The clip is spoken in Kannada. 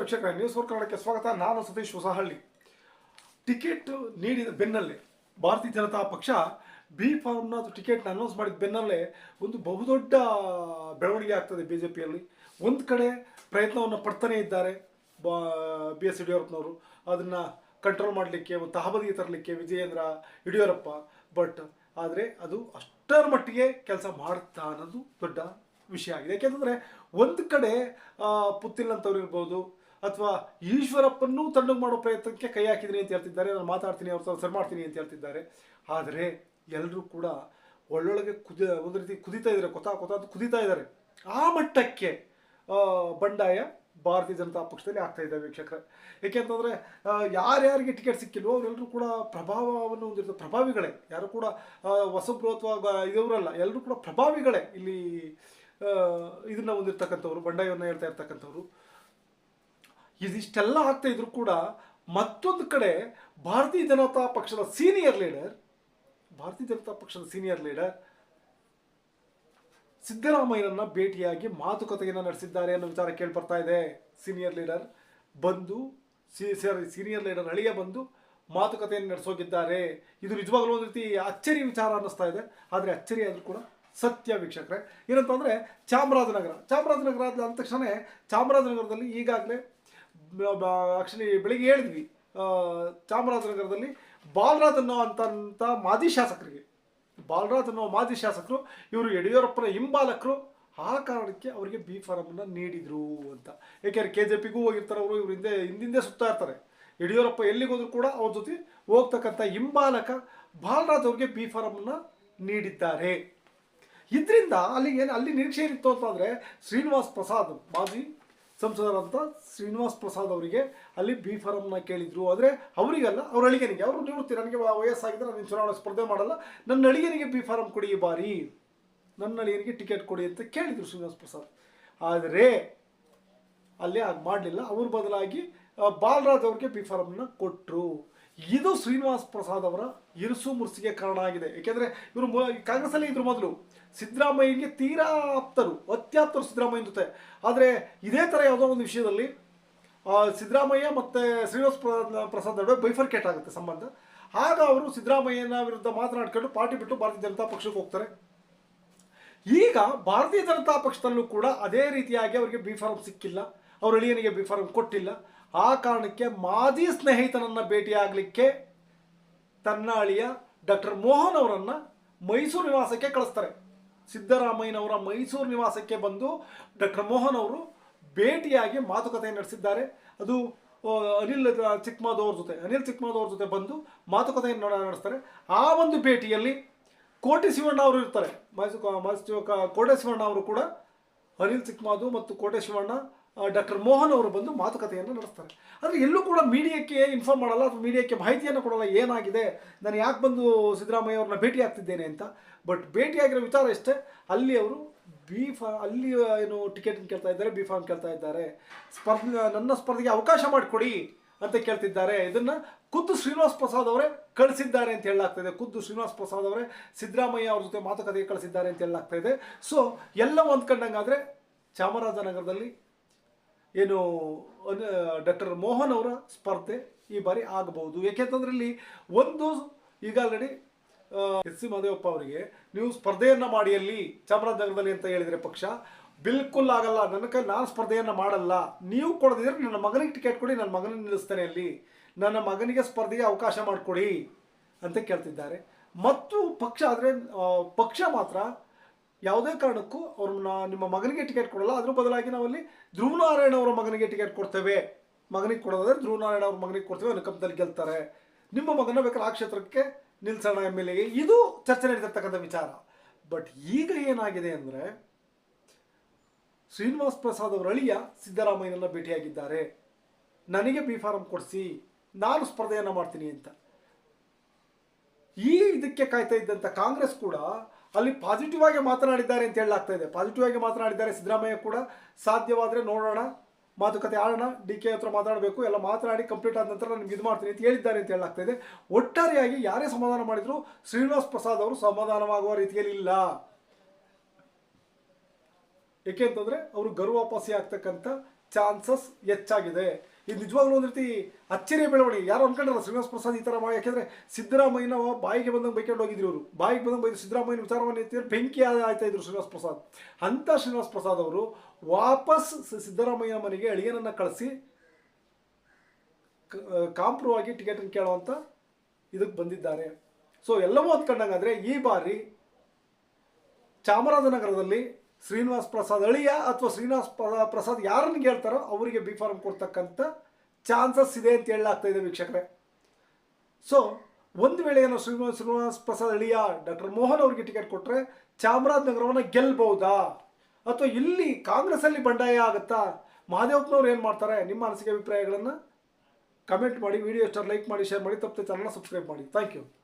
ವೀಕ್ಷಕರೇ ನ್ಯೂಸ್ ವರ್ಕ್ ಕನ್ನಡಕ್ಕೆ ಸ್ವಾಗತ. ನಾನು ಸತೀಶ್ ಹೊಸಹಳ್ಳಿ. ಟಿಕೆಟ್ ನೀಡಿದ ಬೆನ್ನಲ್ಲೇ ಭಾರತೀಯ ಜನತಾ ಪಕ್ಷ ಬಿ ಫಾರ್ಮ್ನ ಟಿಕೆಟ್ನ ಅನೌನ್ಸ್ ಮಾಡಿದ ಬೆನ್ನಲ್ಲೇ ಒಂದು ಬಹುದೊಡ್ಡ ಬೆಳವಣಿಗೆ ಆಗ್ತದೆ ಬಿ ಜೆ ಪಿಯಲ್ಲಿ ಒಂದು ಕಡೆ ಪ್ರಯತ್ನವನ್ನು ಪಡ್ತಾನೇ ಇದ್ದಾರೆ ಬಿ ಎಸ್ ಯಡಿಯೂರಪ್ಪನವರು. ಅದನ್ನು ಕಂಟ್ರೋಲ್ ಮಾಡಲಿಕ್ಕೆ ಒಂದು ತಹಬದಿಗೆ ತರಲಿಕ್ಕೆ ವಿಜಯೇಂದ್ರ ಯಡಿಯೂರಪ್ಪ. ಬಟ್ ಆದರೆ ಅದು ಅಷ್ಟರ ಮಟ್ಟಿಗೆ ಕೆಲಸ ಮಾಡ್ತಾ ಅನ್ನೋದು ದೊಡ್ಡ ವಿಷಯ ಆಗಿದೆ. ಯಾಕೆಂತಂದರೆ ಒಂದು ಕಡೆ ಪುತ್ತಿಲ್ ಅಂತವ್ರು ಇರ್ಬೋದು ಅಥವಾ ಈಶ್ವರಪ್ಪನ್ನು ತಣ್ಣಗೆ ಮಾಡೋ ಪ್ರಯತ್ನಕ್ಕೆ ಕೈ ಹಾಕಿದ್ರಿ ಅಂತ ಹೇಳ್ತಿದ್ದಾರೆ, ನಾನು ಮಾತಾಡ್ತೀನಿ, ಅವ್ರ ಸರ್ ಮಾಡ್ತೀನಿ ಅಂತ ಹೇಳ್ತಿದ್ದಾರೆ. ಆದರೆ ಎಲ್ಲರೂ ಕೂಡ ಒಳ್ಳೊಳಗೆ ಕುದ, ಒಂದು ರೀತಿ ಕುದಿತಾ ಇದ್ದಾರೆ ಕೊತಾ, ಕೊತ ಅಂತ ಕುದಿತಾ ಇದ್ದಾರೆ ಆ ಮಟ್ಟಕ್ಕೆ ಬಂಡಾಯ ಭಾರತೀಯ ಜನತಾ ಪಕ್ಷದಲ್ಲಿ ಆಗ್ತಾ ಇದ್ದಾವೆ ವೀಕ್ಷಕರೇ. ಏಕೆಂತಂದರೆ ಯಾರ್ಯಾರಿಗೆ ಟಿಕೆಟ್ ಸಿಕ್ಕಿಲ್ವೋ ಅವರೆಲ್ಲರೂ ಕೂಡ ಪ್ರಭಾವವನ್ನು ಹೊಂದಿರ್ತಾರೆ. ಪ್ರಭಾವಿಗಳೇ. ಯಾರು ಕೂಡ ಹೊಸಬ್ರು ಅಥವಾ ಇದವರಲ್ಲ ಎಲ್ಲರೂ ಕೂಡ ಪ್ರಭಾವಿಗಳೇ. ಇಲ್ಲಿ ಇದನ್ನ ಹೊಂದಿರ್ತಕ್ಕಂಥವ್ರು, ಬಂಡಾಯವನ್ನು ಹೇಳ್ತಾ ಇರ್ತಕ್ಕಂಥವ್ರು. ಇದಿಷ್ಟೆಲ್ಲ ಆಗ್ತಾ ಇದ್ರು ಕೂಡ ಮತ್ತೊಂದು ಕಡೆ ಭಾರತೀಯ ಜನತಾ ಪಕ್ಷದ ಸೀನಿಯರ್ ಲೀಡರ್ ಭಾರತೀಯ ಜನತಾ ಪಕ್ಷದ ಸೀನಿಯರ್ ಲೀಡರ್ ಸಿದ್ದರಾಮಯ್ಯನನ್ನ ಭೇಟಿಯಾಗಿ ಮಾತುಕತೆಯನ್ನು ನಡೆಸಿದ್ದಾರೆ ಅನ್ನೋ ವಿಚಾರ ಕೇಳಿ ಬರ್ತಾ ಇದೆ. ಸೀನಿಯರ್ ಲೀಡರ್ ಬಂದು ಸೀನಿಯರ್ ಲೀಡರ್ ಅಳಿಯ ಬಂದು ಮಾತುಕತೆಯನ್ನು ನಡೆಸೋಗಿದ್ದಾರೆ. ಇದು ನಿಜವಾಗ್ಲೂ ಒಂದು ರೀತಿ ಅಚ್ಚರಿ ವಿಚಾರ ಅನ್ನಿಸ್ತಾ ಇದೆ. ಆದರೆ ಅಚ್ಚರಿ ಆದರೂ ಕೂಡ ಸತ್ಯ ವೀಕ್ಷಕರೇ. ಏನಂತಂದರೆ ಚಾಮರಾಜನಗರ ಚಾಮರಾಜನಗರ ಅಂದ ತಕ್ಷಣ ಚಾಮರಾಜನಗರದಲ್ಲಿ ಈಗಾಗಲೇ ಆ್ಯಕ್ಚುಲಿ ಬೆಳಿಗ್ಗೆ ಹೇಳಿದ್ವಿ ಚಾಮರಾಜನಗರದಲ್ಲಿ ಬಾಲರಾಜ್ ಅನ್ನೋ ಅಂತ ಮಾಜಿ ಶಾಸಕರಿಗೆ. ಬಾಲರಾಜ್ ಅನ್ನೋ ಮಾಜಿ ಶಾಸಕರು, ಇವರು ಯಡಿಯೂರಪ್ಪನ ಹಿಂಬಾಲಕರು, ಆ ಕಾರಣಕ್ಕೆ ಅವರಿಗೆ ಬಿ ಫಾರಮನ್ನು ನೀಡಿದ್ರು ಅಂತ. ಏಕೆಂದರೆ ಕೆ ಜೆ ಪಿಗೂ ಹೋಗಿರ್ತಾರೆ ಅವರು, ಇವ್ರ ಹಿಂದೆ, ಹಿಂದಿಂದೆ ಸುತ್ತಾ ಇರ್ತಾರೆ. ಯಡಿಯೂರಪ್ಪ ಎಲ್ಲಿಗೋದ್ರೂ ಕೂಡ ಅವ್ರ ಜೊತೆ ಹೋಗ್ತಕ್ಕಂಥ ಹಿಂಬಾಲಕ ಬಾಲರಾಜ್ ಅವ್ರಿಗೆ ಬಿ ಫಾರಮನ್ನು ನೀಡಿದ್ದಾರೆ. ಇದರಿಂದ ಅಲ್ಲಿ ಏನು, ಅಲ್ಲಿ ನಿರೀಕ್ಷೆ ಇತ್ತು ಅಂತಂದರೆ ಶ್ರೀನಿವಾಸ್ ಪ್ರಸಾದ್, ಮಾಜಿ ಸಂಸದರಂತ ಶ್ರೀನಿವಾಸ್ ಪ್ರಸಾದ್ ಅವರಿಗೆ ಅಲ್ಲಿ ಬಿ ಫಾರಮ್ನ ಕೇಳಿದ್ರು. ಆದರೆ ಅವರಿಗಲ್ಲ, ಅವ್ರ ಅಳಿಗನಿಗೆ. ಅವರು ನಿವೃತ್ತಿ ನನಗೆ ವಯಸ್ಸಾಗಿದ್ದರೆ ವಯಸ್ಸಾಗಿದೆ, ನಾನು ಚುನಾವಣೆ ಸ್ಪರ್ಧೆ ಮಾಡಲ್ಲ. ನನ್ನ ಅಳಿಗೆನಿಗೆ ಬಿ ಫಾರಮ್ ಕೊಡಿ ಈ ಬಾರಿ. ನನ್ನ ಅಳಿಗನಿಗೆ ಟಿಕೆಟ್ ಕೊಡಿ ಅಂತ ಕೇಳಿದರು ಶ್ರೀನಿವಾಸ್ ಪ್ರಸಾದ್. ಆದರೆ ಅಲ್ಲಿ ಆಗ ಮಾಡಲಿಲ್ಲ. ಅವ್ರ ಬದಲಾಗಿ ಬಾಲರಾಜ್ ಅವ್ರಿಗೆ ಬಿ ಫಾರಮ್ನ ಕೊಟ್ಟರು ಇದು ಶ್ರೀನಿವಾಸ್ ಪ್ರಸಾದ್ ಅವರ ಇರುಸು ಮುರುಸಿಗೆ ಕಾರಣ ಆಗಿದೆ. ಏಕೆಂದರೆ ಇವರು ಕಾಂಗ್ರೆಸ್ಸಲ್ಲೇ ಇದ್ರು ಮೊದಲು ಸಿದ್ದರಾಮಯ್ಯಗೆ ತೀರಾ ಆಪ್ತರು, ಅತ್ಯಾಪ್ತರು ಸಿದ್ದರಾಮಯ್ಯನ ಜೊತೆ. ಆದರೆ ಇದೇ ಥರ ಯಾವುದೋ ಒಂದು ವಿಷಯದಲ್ಲಿ ಸಿದ್ದರಾಮಯ್ಯ ಮತ್ತು ಶ್ರೀನಿವಾಸ್ ಪ್ರ- ಪ್ರಸಾದ್ ನಡುವೆ ಬೈಫರ್ಕೇಟ್ ಆಗುತ್ತೆ ಸಂಬಂಧ. ಆಗ ಅವರು ಸಿದ್ದರಾಮಯ್ಯನ ವಿರುದ್ಧ ಮಾತನಾಡ್ಕೊಂಡು ಪಾರ್ಟಿ ಬಿಟ್ಟು ಭಾರತೀಯ ಜನತಾ ಪಕ್ಷಕ್ಕೆ ಹೋಗ್ತಾರೆ. ಈಗ ಭಾರತೀಯ ಜನತಾ ಪಕ್ಷದಲ್ಲೂ ಕೂಡ ಅದೇ ರೀತಿಯಾಗಿ ಅವರಿಗೆ ಬಿ ಸಿಕ್ಕಿಲ್ಲ. ಅವ್ರ ಅಳಿಯನಿಗೆ ಬಿ ಫಾರಂ ಕೊಟ್ಟಿಲ್ಲ. ಆ ಕಾರಣಕ್ಕೆ ಮಾಜಿ ಸ್ನೇಹಿತನನ್ನು ಭೇಟಿಯಾಗಲಿಕ್ಕೆ ತನ್ನ ಅಳಿಯ ಡಾಕ್ಟರ್ ಮೋಹನ್ ಅವರನ್ನು ಮೈಸೂರು ನಿವಾಸಕ್ಕೆ ಕಳಿಸ್ತಾರೆ. ಸಿದ್ದರಾಮಯ್ಯನವರ ಮೈಸೂರು ನಿವಾಸಕ್ಕೆ ಬಂದು ಡಾಕ್ಟರ್ ಮೋಹನ್ ಅವರು ಭೇಟಿಯಾಗಿ ಮಾತುಕತೆ ನಡೆಸಿದ್ದಾರೆ. ಅದು ಅನಿಲ್ ಚಿಕ್ಕಮಾದವ್ರ ಜೊತೆ, ಅನಿಲ್ ಚಿಕ್ಕಮಾದವ್ರ ಜೊತೆ ಬಂದು ನಡ- ನಡೆಸ್ತಾರೆ. ಆ ಒಂದು ಭೇಟಿಯಲ್ಲಿ ಕೋಟೆ ಶಿವಣ್ಣ ಅವರು ಇರ್ತಾರೆ. ಮೈಸೂರು ಮೈಸೂರು ಕೋಟೆ ಶಿವಣ್ಣ ಅವರು ಕೂಡ ಅನಿಲ್ ಚಿಕ್ಕಮಾದು ಮತ್ತು ಕೋಟೆ ಶಿವಣ್ಣ ಡಾಕ್ಟರ್ ಮೋಹನ್ ಅವರು ಬಂದು ಮಾತುಕತೆಯನ್ನು ನಡೆಸ್ತಾರೆ. ಆದರೆ ಎಲ್ಲೂ ಕೂಡ ಮೀಡಿಯಾಕ್ಕೆ ಇನ್ಫಾರ್ಮ್ ಮಾಡಲ್ಲ ಅಥವಾ ಮೀಡಿಯಾಕ್ಕೆ ಮಾಹಿತಿಯನ್ನು ಕೊಡಲ್ಲ, ಏನಾಗಿದೆ, ನಾನು ಯಾಕೆ ಬಂದು ಸಿದ್ದರಾಮಯ್ಯ ಅವ್ರನ್ನ ಭೇಟಿ ಆಗ್ತಿದ್ದೇನೆ ಅಂತ. ಬಟ್ ಭೇಟಿಯಾಗಿರೋ ವಿಚಾರ ಇಷ್ಟೇ, ಅಲ್ಲಿ ಅವರು ಬಿ ಫಾ ಅಲ್ಲಿ ಏನು ಟಿಕೆಟ್ ಕೇಳ್ತಾ ಇದ್ದಾರೆ ಬಿ ಫಾರ್ಮ್ ಕೇಳ್ತಾ ಇದ್ದಾರೆ. ಸ್ಪರ್ಧ, ನನ್ನ ಸ್ಪರ್ಧೆಗೆ ಅವಕಾಶ ಮಾಡಿಕೊಡಿ ಅಂತ ಕೇಳ್ತಿದ್ದಾರೆ. ಇದನ್ನು ಖುದ್ದು ಶ್ರೀನಿವಾಸ್ ಪ್ರಸಾದ್ ಅವರೇ ಕಳಿಸಿದ್ದಾರೆ ಅಂತ ಹೇಳಲಾಗ್ತಾ ಇದೆ ಖುದ್ದು ಶ್ರೀನಿವಾಸ್ ಪ್ರಸಾದ್ ಅವರೇ ಸಿದ್ದರಾಮಯ್ಯ ಅವ್ರ ಜೊತೆ ಮಾತುಕತೆಗೆ ಕಳಿಸಿದ್ದಾರೆ ಅಂತ ಹೇಳಲಾಗ್ತಾ ಇದೆ ಸೊ ಎಲ್ಲ ಹೊಂದ್ಕೊಂಡಂಗಾದ್ರೆ ಚಾಮರಾಜನಗರದಲ್ಲಿ ಏನು ಡಾಕ್ಟರ್ ಮೋಹನ್ ಅವರ ಸ್ಪರ್ಧೆ ಈ ಬಾರಿ ಆಗಬಹುದು. ಯಾಕೆಂತಂದ್ರೆ ಇಲ್ಲಿ ಒಂದು ಈಗ ಆಲ್ರೆಡಿ ಎಸ್ ಸಿ ಮಹದೇವಪ್ಪ ಅವರಿಗೆ ನೀವು ಸ್ಪರ್ಧೆಯನ್ನ ಮಾಡಿ ಅಲ್ಲಿ ಚಾಮರಾಜನಗರದಲ್ಲಿ ಅಂತ ಹೇಳಿದರೆ ಪಕ್ಷ, ಬಿಲ್ಕುಲ್ ಆಗಲ್ಲ, ನನ್ನ ಕೈ ನಾನು ಸ್ಪರ್ಧೆಯನ್ನ ಮಾಡಲ್ಲ, ನೀವು ಕೊಡದಿದ್ರೆ ನನ್ನ ಮಗನಿಗೆ ಟಿಕೆಟ್ ಕೊಡಿ, ನನ್ನ ಮಗನ ನಿಲ್ಲಿಸ್ತಾನೆ ಅಲ್ಲಿ. ನನ್ನ ಮಗನಿಗೆ ಸ್ಪರ್ಧೆಗೆ ಅವಕಾಶ ಮಾಡಿಕೊಡಿ ಅಂತ ಕೇಳ್ತಿದ್ದಾರೆ. ಮತ್ತು ಪಕ್ಷ ಆದರೆ ಪಕ್ಷ ಮಾತ್ರ ಯಾವುದೇ ಕಾರಣಕ್ಕೂ ಅವ್ರನ್ನ ನಿಮ್ಮ ಮಗನಿಗೆ ಟಿಕೆಟ್ ಕೊಡಲ್ಲ. ಅದ್ರ ಬದಲಾಗಿ ನಾವಲ್ಲಿ ಧ್ರುವನಾರಾಯಣ ಅವರ ಮಗನಿಗೆ ಟಿಕೆಟ್ ಕೊಡ್ತೇವೆ. ಮಗನಿಗೆ ಕೊಡೋದಾದ್ರೆ ಧ್ರುವನಾರಾಯಣ ಅವ್ರ ಮಗನಿಗೆ ಕೊಡ್ತೇವೆ ಅನುಕಂಪದಲ್ಲಿ ಗೆಲ್ತಾರೆ. ನಿಮ್ಮ ಮಗನ ಬೇಕಾದ್ರೆ ಆ ಕ್ಷೇತ್ರಕ್ಕೆ ನಿಲ್ಸೋಣ ಎಂ ಎಲ್ ಎಗೆ ಇದು ಚರ್ಚೆ ನಡೀತಿರ್ತಕ್ಕಂಥ ವಿಚಾರ. ಬಟ್ ಈಗ ಏನಾಗಿದೆ ಅಂದರೆ ಶ್ರೀನಿವಾಸ್ ಪ್ರಸಾದ್ ಅವರ ಅಳಿಯ ಸಿದ್ದರಾಮಯ್ಯನನ್ನ ಭೇಟಿಯಾಗಿದ್ದಾರೆ. ನನಗೆ ಬಿ ಫಾರಂ ಕೊಡಿಸಿ, ನಾನು ಸ್ಪರ್ಧೆಯನ್ನು ಮಾಡ್ತೀನಿ ಅಂತ. ಈ ಇದಕ್ಕೆ ಕಾಯ್ತಾ ಇದ್ದಂಥ ಕಾಂಗ್ರೆಸ್ ಕೂಡ ಅಲ್ಲಿ ಪಾಸಿಟಿವ್ ಆಗಿ ಮಾತನಾಡಿದ್ದಾರೆ ಅಂತ ಹೇಳಲಾಗ್ತಾ ಇದೆ. ಪಾಸಿಟಿವ್ ಆಗಿ ಮಾತನಾಡಿದ್ದಾರೆ ಸಿದ್ದರಾಮಯ್ಯ ಕೂಡ. ಸಾಧ್ಯವಾದರೆ ನೋಡೋಣ, ಮಾತುಕತೆ ಆಡೋಣ, ಡಿ ಕೆ ಹತ್ರ ಮಾತಾಡಬೇಕು, ಎಲ್ಲ ಮಾತನಾಡಿ ಕಂಪ್ಲೀಟ್ ಆದ ನಂತರ ನನಗೆ ಇದು ಮಾಡ್ತೀನಿ ಅಂತ ಹೇಳಿದ್ದಾರೆ ಅಂತ ಹೇಳಲಾಗ್ತಾ ಇದೆ. ಒಟ್ಟಾರೆಯಾಗಿ ಯಾರೇ ಸಮಾಧಾನ ಮಾಡಿದರೂ ಶ್ರೀನಿವಾಸ್ ಪ್ರಸಾದ್ ಅವರು ಸಮಾಧಾನವಾಗುವ ರೀತಿಯಲ್ಲಿ ಇಲ್ಲ. ಏಕೆ ಅಂತಂದ್ರೆ ಅವರು ಗರ್ವಾಪಾಸಿ ಆಗ್ತಕ್ಕಂಥ ಚಾನ್ಸಸ್ ಹೆಚ್ಚಾಗಿದೆ. ಇದು ನಿಜವಾಗ್ಲೂ ಒಂದು ರೀತಿ ಅಚ್ಚರಿಯ ಬೆಳವಣಿಗೆ. ಯಾರು ಅನ್ಕೊಂಡ್ರಲ್ಲ ಶ್ರೀನಿವಾಸ ಪ್ರಸಾದ್ ಈ ಥರ ಮಾಡಿ, ಯಾಕೆಂದರೆ ಸಿದ್ದರಾಮಯ್ಯನ ಬಾಯಿಗೆ ಬಂದಂಗೆ ಬೈಕೊಂಡು ಹೋಗಿದ್ರು ಇವರು. ಬಾಯಿಗೆ ಬಂದಂಗೆ ಬೈದು ಸಿದ್ದರಾಮಯ್ಯನ ವಿಚಾರವನ್ನು ಎತ್ತಿದ್ರೆ ಬೆಂಕಿ ಆಯ್ತಾ ಇದ್ರು ಶ್ರೀನಿವಾಸ ಪ್ರಸಾದ್. ಅಂಥ ಶ್ರೀನಿವಾಸ ಪ್ರಸಾದ್ ಅವರು ವಾಪಸ್ ಸಿದ್ದರಾಮಯ್ಯ ಮನೆಗೆ ಅಳಿಯನನ್ನು ಕಳಿಸಿ ಕಾಂಪ್ರೂವ್ ಆಗಿ ಟಿಕೆಟನ್ನು ಕೇಳುವಂಥ ಇದಕ್ಕೆ ಬಂದಿದ್ದಾರೆ. ಸೊ ಎಲ್ಲವೂ ಅಂದ್ಕೊಂಡಂಗಾದರೆ ಈ ಬಾರಿ ಚಾಮರಾಜನಗರದಲ್ಲಿ ಶ್ರೀನಿವಾಸ್ ಪ್ರಸಾದ್ ಅಳಿಯ ಅಥವಾ ಶ್ರೀನಿವಾಸ್ ಪ್ರ- ಪ್ರಸಾದ್ ಯಾರನ್ನು ಹೇಳ್ತಾರೋ ಅವರಿಗೆ ಬಿ ಫಾರ್ಮ್ ಕೊಡ್ತಕ್ಕಂಥ ಚಾನ್ಸಸ್ ಇದೆ ಅಂತ ಹೇಳಲಾಗ್ತಾ ಇದೆ ವೀಕ್ಷಕರೇ. ಸೊ ಒಂದು ವೇಳೆ ಏನೋ ಶ್ರೀನಿವಾಸ್ ಶ್ರೀನಿವಾಸ್ ಪ್ರಸಾದ್ ಅಳಿಯ ಡಾಕ್ಟರ್ ಮೋಹನ್ ಅವರಿಗೆ ಟಿಕೆಟ್ ಕೊಟ್ಟರೆ ಚಾಮರಾಜನಗರವನ್ನು ಗೆಲ್ಲಬಹುದಾ ಅಥವಾ ಇಲ್ಲಿ ಕಾಂಗ್ರೆಸ್ಸಲ್ಲಿ ಬಂಡಾಯ ಆಗುತ್ತಾ? ಮಹಾದೇವಪ್ಪನವ್ರು ಏನು ಮಾಡ್ತಾರೆ? ನಿಮ್ಮ ಅನಿಸಿಕೆ ಅಭಿಪ್ರಾಯಗಳನ್ನು ಕಮೆಂಟ್ ಮಾಡಿ ವಿಡಿಯೋ ಸ್ಟಾರ್ ಲೈಕ್ ಮಾಡಿ ಶೇರ್ ಮಾಡಿ, ತಪ್ಪದೆ ಚಾನಲ್ನ ಸಬ್ಸ್ಕ್ರೈಬ್ ಮಾಡಿ. Thank you